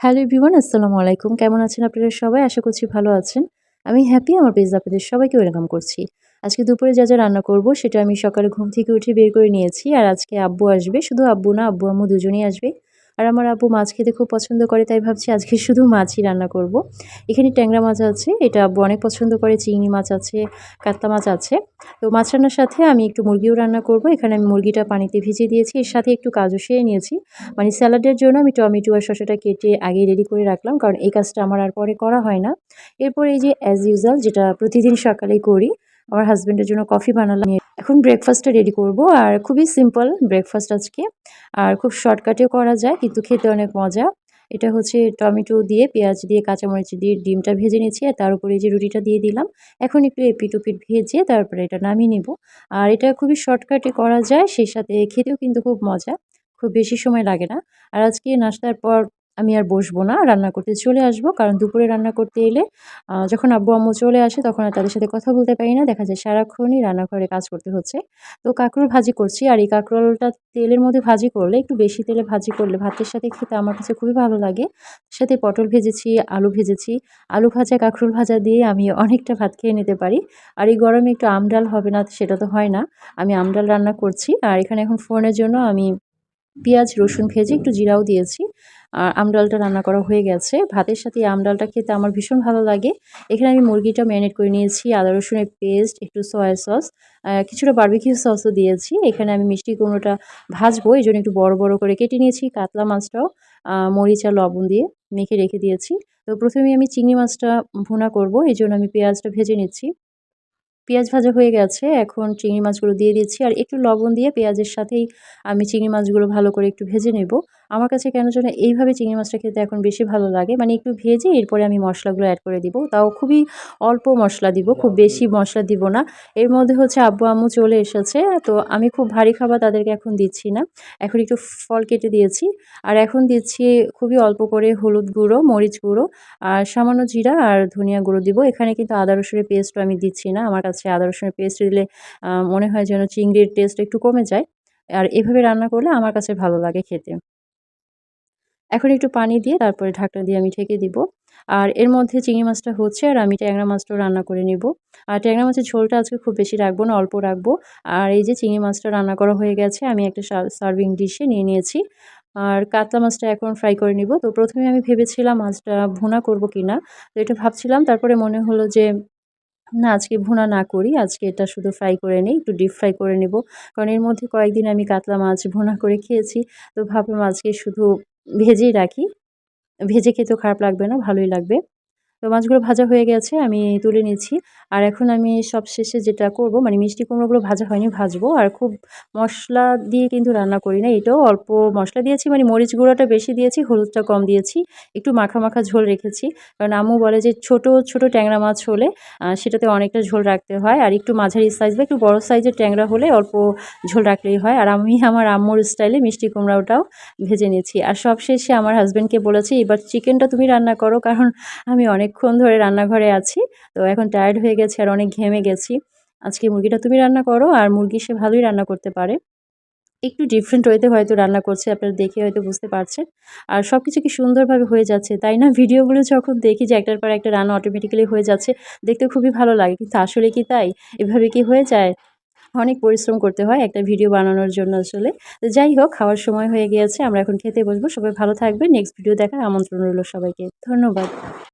Hello everyone, আসসালামু আলাইকুম। কেমন আছেন আপনারা সবাই? আশা করছি ভালো আছেন। আমি হ্যাপি, আমার পেজ আপনাদের সবাইকে ওয়েলকাম করছি। আজকে দুপুরে যা যা রান্না করব, সেটা আমি সকালে ঘুম থেকে উঠে বের করে নিয়েছি। আর আজকে আব্বু আসবে। শুধু আব্বু না, আব্বু আম্মু দুজনেই আসবে। আর আমার আব্বু মাছ খেতে খুব পছন্দ করে, তাই ভাবছি আজকে শুধু মাছই রান্না করব। এখানে ট্যাংরা মাছ আছে, এটা আব্বু অনেক পছন্দ করে, চিংড়ি মাছ আছে, কাতলা মাছ আছে। তো মাছ রান্নার সাথে আমি একটু মুরগিও রান্না করব, এখানে আমি মুরগিটা পানিতে ভিজিয়ে দিয়েছি, এর সাথে একটু কাজু সেরে নিয়েছি। মানে স্যালাডের জন্য আমি টমেটো আর শসাটা কেটে আগে রেডি করে রাখলাম, কারণ এই কাজটা আমার আর পরে করা হয় না। এরপর এই যে অ্যাজ ইউজাল যেটা প্রতিদিন সকালেই করি, আমার হাজব্যান্ডের জন্য কফি বানালাম। এখন ব্রেকফাস্টটা রেডি করব। আর খুবই সিম্পল ব্রেকফাস্ট আজকে। আর খুব শর্টকাটেও করা যায়, কিন্তু খেতে অনেক মজা। এটা হচ্ছে টমেটো দিয়ে, পেঁয়াজ দিয়ে, কাঁচামরিচ দিয়ে ডিমটা ভেজে নিয়েছি, আর তার উপরে যে রুটিটা দিয়ে দিলাম। এখন একটু এপিট ওপিট ভেজে তারপরে এটা নামিয়ে নেব। আর এটা খুবই শর্টকাটে করা যায়, সেই সাথে খেতেও কিন্তু খুব মজা। খুব বেশি সময় লাগে না। আর আজকে নাস্তার পর আমি আর বসবো না, রান্না করতে চলে আসব। কারণ দুপুরে রান্না করতে এলে যখন আব্বু আম্মু চলে আসে, তখন আর তাদের সাথে কথা বলতে পারি না। দেখা যায় সারাক্ষণই রান্নাঘরে কাজ করতে হচ্ছে। তো কাঁকরোল ভাজি করছি। আর এই কাঁকরোলটা তেলের মধ্যে ভাজি করলে, একটু বেশি তেলে ভাজি করলে ভাতের সাথে খেতে আমার কাছে খুবই ভালো লাগে। সাথে পটল ভেজেছি, আলু ভেজেছি। আলু ভাজা কাঁকরোল ভাজা দিয়ে আমি অনেকটা ভাত খেয়ে নিতে পারি। আর এই গরমে একটু আমডাল হবে না, সেটা তো হয় না। আমি আমডাল রান্না করছি। আর এখানে এখন ফোনের জন্য আমি পেঁয়াজ, রসুন ভেজে একটু জিরাও দিয়েছি। আর আমডালটা রান্না করা হয়ে গেছে। ভাতের সাথে আমডালটা খেতে আমার ভীষণ ভালো লাগে। এখানে আমি মুরগিটা ম্যারিনেট করে নিয়েছি, আদা রসুনের পেস্ট, একটু সয়া সস কিছুটা বার্বিকিউ সসও দিয়েছি। এখানে আমি মিষ্টি কুমড়োটা ভাজবো, এই জন্য একটু বড় বড় করে কেটে নিয়েছি, কাতলা মাছটাও মরিচ আর লবণ দিয়ে মেখে রেখে দিয়েছি। তো প্রথমে আমি চিংড়ি মাছটা ভুনা করব, এই জন্য আমি পেঁয়াজটা ভেজে নিচ্ছি। পেঁয়াজ ভাজা হয়ে গেছে, এখন চিংড়ি মাছগুলো দিয়ে দিচ্ছি। আর একটু লবণ দিয়ে পেঁয়াজের সাথেই আমি চিংড়ি মাছগুলো ভালো করে একটু ভেজে নেব। আমার কাছে কেন যেন এইভাবে চিংড়ি মাছটা খেতে এখন বেশি ভালো লাগে মানে একটু ভেজে এরপরে আমি মশলাগুলো অ্যাড করে দিব। তাও খুবই অল্প মশলা দিব, খুব বেশি মশলা দিব না। এর মধ্যে হচ্ছে আব্বু আম্মু চলে এসেছে, তো আমি খুব ভারী খাবার তাদেরকে এখন দিচ্ছি না। এখন একটু ফল কেটে দিয়েছি, আর এখন দিচ্ছি খুবই অল্প করে হলুদ গুঁড়ো, মরিচ গুঁড়ো, আর সামান্য জিরা আর ধনিয়া গুঁড়ো দিব। এখানে কিন্তু আদা রসুনের পেস্টও আমি দিচ্ছি না, আমার কাছে আদা রসুনের পেস্ট দিলে মনে হয় যেন চিংড়ির টেস্ট একটু কমে যায়। আর এভাবে রান্না করলে আমার কাছে ভালো লাগে খেতে। এখন একটু পানি দিয়ে তারপরে ঢাকনা দিয়ে আমি ঢেকে দিব। আর এর মধ্যে চিংড়ি মাছটা হচ্ছে আর আমি ট্যাংরা মাছটাও রান্না করে নিব। আর ট্যাংরা মাছের ঝোলটা আজকে খুব বেশি রাখব না, অল্প রাখব। আর এই যে চিংড়ি মাছটা রান্না করা হয়ে গেছে, আমি একটা সার্ভিং ডিশে নিয়ে নিয়েছি। আর কাতলা মাছটা এখন ফ্রাই করে নিব। তো প্রথমে আমি ভেবেছিলাম মাছটা ভুনা করব কি না তো এটা ভাবছিলাম, তারপরে মনে হলো যে, না, আজকে ভুনা না করি। আজকে এটা শুধু ফ্রাই করে নিই, একটু ডিপ ফ্রাই করে নেব। কারণ এর মধ্যে কয়েকদিন আমি কাতলা মাছ ভুনা করে খেয়েছি। তো ভাবলাম আজকে শুধু ভেজেই রাখি। ভেজে খেতেও খারাপ লাগবে না ভালোই লাগবে। তো মাছগুলো ভাজা হয়ে গেছে, আমি তুলে নিচ্ছি। আর এখন আমি সব শেষে যেটা করব মানে মিষ্টি কুমড়োগুলো ভাজা হয়নি, ভাজবো। আর খুব মশলা দিয়ে কিন্তু রান্না করি না, এটাও অল্প মশলা দিয়েছি মানে মরিচ গুঁড়োটা বেশি দিয়েছি, হলুদটা কম দিয়েছি, একটু মাখা মাখা ঝোল রেখেছি। কারণ আম্মু বলে যে ছোট ছোট ট্যাংরা মাছ হলে সেটাতে অনেকটা ঝোল রাখতে হয়। আর একটু মাঝারি সাইজ বা একটু বড় সাইজের ট্যাংরা হলে অল্প ঝোল রাখলেই হয়। আর আমি আমার আম্মুর স্টাইলে মিষ্টি কুমড়াটাও ভেজে নিয়েছি আর সব শেষে আমার হাজব্যান্ডকে বলেছি, এবার চিকেনটা তুমি রান্না করো। কারণ আমি অনেকক্ষণ ধরে রান্নাঘরে আছি। তো এখন টায়ার্ড হয়ে গেছে আর অনেক ঘেমে গেছি। আজকে মুরগিটা তুমি রান্না করো আর মুরগি সে ভালোই রান্না করতে পারে। একটু ডিফারেন্ট ওয়েতে হয়তো রান্না করছে, আপনারা দেখে হয়তো বুঝতে পারছেন। আর সব কিছু কি সুন্দরভাবে হয়ে যাচ্ছে, তাই না? ভিডিওগুলো যখন দেখি যে একটার পর একটা রান্না অটোমেটিক্যালি হয়ে যাচ্ছে, দেখতে খুবই ভালো লাগে। কিন্তু আসলে কি তাই? এভাবে কি হয়ে যায়? অনেক পরিশ্রম করতে হয় একটা ভিডিও বানানোর জন্য আসলে। তো যাই হোক, খাওয়ার সময় হয়ে গিয়েছে, আমরা এখন খেতে বসবো। সবাই ভালো থাকবে নেক্সট ভিডিও দেখার আমন্ত্রণ রইল সবাইকে। ধন্যবাদ।